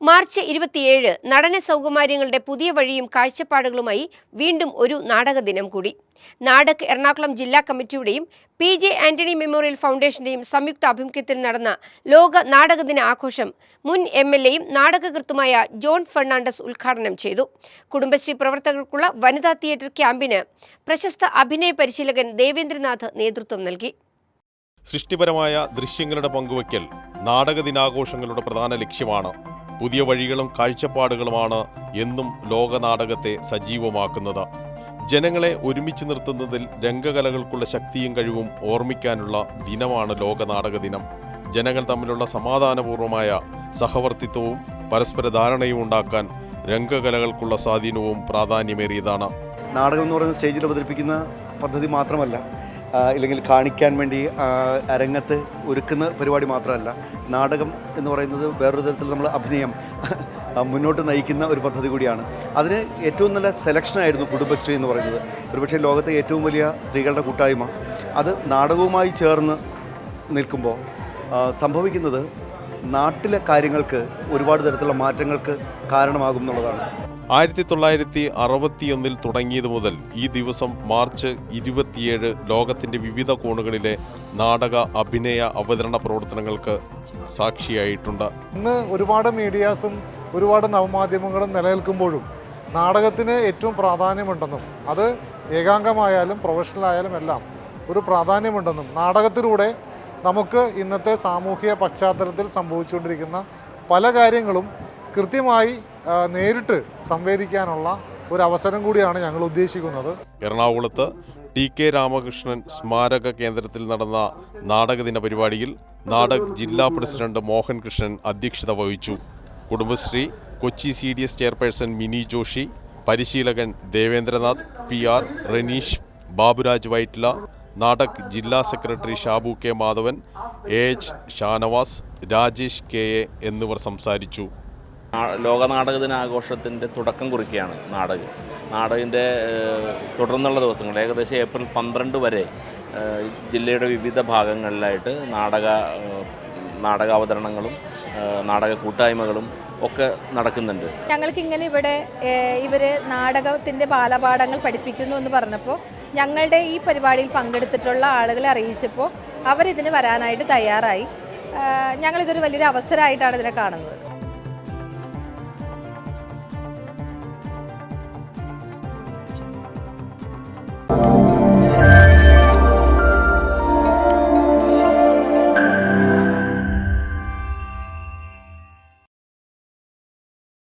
March ഇരുപത്തിയേഴ് നടന സൗകുമാര്യങ്ങളുടെ പുതിയ വഴിയും കാഴ്ചപ്പാടുകളുമായി വീണ്ടും ഒരു നാടക ദിനം കൂടി. നാടക് എറണാകുളം ജില്ലാ കമ്മിറ്റിയുടെയും പി ജെ ആന്റണി മെമ്മോറിയൽ ഫൗണ്ടേഷന്റെയും സംയുക്ത ആഭിമുഖ്യത്തിൽ നടന്ന ലോക നാടക ദിന ആഘോഷം മുൻ എം എൽ എയും നാടകകൃത്തുമായ ജോൺ ഫെർണാണ്ടസ് ഉദ്ഘാടനം ചെയ്തു. കുടുംബശ്രീ പ്രവർത്തകർക്കുള്ള വനിതാ തിയേറ്റർ ക്യാമ്പിന് പ്രശസ്ത അഭിനയ പരിശീലകൻ ദേവേന്ദ്രനാഥ് നേതൃത്വം നൽകി. സൃഷ്ടിപരമായ ദൃശ്യങ്ങളുടെ പങ്കുവയ്ക്കൽ നാടക ദിനാഘോഷങ്ങളുടെ പ്രധാന ലക്ഷ്യമാണ് പുതിയ വഴികളും കാഴ്ചപ്പാടുകളുമാണ് എന്നും ലോകനാടകത്തെ സജീവമാക്കുന്നത്. ജനങ്ങളെ ഒരുമിച്ച് നിർത്തുന്നതിൽ രംഗകലകൾക്കുള്ള ശക്തിയും കഴിവും ഓർമ്മിക്കാനുള്ള ദിനമാണ് ലോകനാടക ദിനം. ജനങ്ങൾ തമ്മിലുള്ള സമാധാനപൂർവമായ സഹവർത്തിത്വവും പരസ്പര ധാരണയും ഉണ്ടാക്കാൻ രംഗകലകൾക്കുള്ള സ്വാധീനവും പ്രാധാന്യമേറിയതാണ്. നാടകം എന്ന് പറയുന്ന സ്റ്റേജിൽ അവതരിപ്പിക്കുന്ന പദ്ധതി മാത്രമല്ല ഇല്ലെങ്കിൽ കാണിക്കാൻ വേണ്ടി അരങ്ങത്ത് ഒരുക്കുന്ന പരിപാടി മാത്രമല്ല നാടകം എന്ന് പറയുന്നത് വേറൊരു തരത്തിൽ നമ്മൾ അഭിനയം മുന്നോട്ട് നയിക്കുന്ന ഒരു പദ്ധതി കൂടിയാണ്. അതിന് ഏറ്റവും നല്ല സെലക്ഷനായിരുന്നു കുടുംബശ്രീ എന്ന് പറയുന്നത്. ഒരുപക്ഷെ ലോകത്തെ ഏറ്റവും വലിയ സ്ത്രീകളുടെ കൂട്ടായ്മ. അത് നാടകവുമായി ചേർന്ന് നിൽക്കുമ്പോൾ സംഭവിക്കുന്നത് നാട്ടിലെ കാര്യങ്ങൾക്ക് ഒരുപാട് തരത്തിലുള്ള മാറ്റങ്ങൾക്ക് കാരണമാകും എന്നുള്ളതാണ്. ആയിരത്തി തൊള്ളായിരത്തി അറുപത്തിയൊന്നിൽ തുടങ്ങിയത് മുതൽ ഈ ദിവസം മാർച്ച് ഇരുപത്തിയേഴ് ലോകത്തിന്റെ വിവിധ കോണുകളിലെ നാടക അഭിനയ അവതരണ പ്രവർത്തനങ്ങൾക്ക് സാക്ഷിയായിട്ടുണ്ട്. ഇന്ന് ഒരുപാട് മീഡിയാസും ഒരുപാട് നവമാധ്യമങ്ങളും നിലനിൽക്കുമ്പോഴും നാടകത്തിന് ഏറ്റവും പ്രാധാന്യമുണ്ടെന്നും അത് ഏകാംഗമായാലും പ്രൊഫഷണൽ ആയാലും എല്ലാം ഒരു പ്രാധാന്യമുണ്ടെന്നും നാടകത്തിലൂടെ നമുക്ക് ഇന്നത്തെ സാമൂഹിക പശ്ചാത്തലത്തിൽ സംഭവിച്ചുകൊണ്ടിരിക്കുന്ന പല കാര്യങ്ങളും കൃത്യമായി നേരിട്ട് സംവേദിക്കാനുള്ള ഒരു അവസരം കൂടിയാണ് ഞങ്ങൾ ഉദ്ദേശിക്കുന്നത്. എറണാകുളത്ത് ടി കെ രാമകൃഷ്ണൻ സ്മാരക കേന്ദ്രത്തിൽ നടന്ന നാടകദിന പരിപാടിയിൽ നാടക് ജില്ലാ പ്രസിഡന്റ് മോഹൻ കൃഷ്ണൻ അധ്യക്ഷത വഹിച്ചു. Kudumbashree Kochi C D S chairperson Mini Joshi പരിശീലകൻ ദേവേന്ദ്രനാഥ് പി ആർ റനീഷ് ബാബുരാജ് വൈറ്റ്ല നാടക് ജില്ലാ secretary Shabu K Madhavan A H Shanavas Rajesh K A എന്നിവർ സംസാരിച്ചു. ലോക നാടക ദിനാഘോഷത്തിന്റെ തുടക്കം കുറിക്കുകയാണ് നാടക. നാടകിന്റെ തുടർന്നുള്ള ദിവസങ്ങൾ ഏകദേശം ഏപ്രിൽ പന്ത്രണ്ട് വരെ ജില്ലയുടെ വിവിധ ഭാഗങ്ങളിലായിട്ട് നാടക നാടകാവതരണങ്ങളും നാടക കൂട്ടായ്മകളും ഒക്കെ നടക്കുന്നുണ്ട്. ഞങ്ങൾക്ക് ഇങ്ങനെ ഇവിടെ ഇവർ നാടകത്തിന്റെ ബാലപാഠങ്ങൾ പഠിപ്പിക്കുന്നു എന്ന് പറഞ്ഞപ്പോൾ ഞങ്ങളുടെ ഈ പരിപാടിയിൽ പങ്കെടുത്തിട്ടുള്ള ആളുകളെ അറിയിച്ചപ്പോൾ അവരിതിന് വരാനായിട്ട് തയ്യാറായി. ഞങ്ങളിതൊരു വലിയൊരു അവസരമായിട്ടാണ് ഇതിനെ കാണുന്നത്.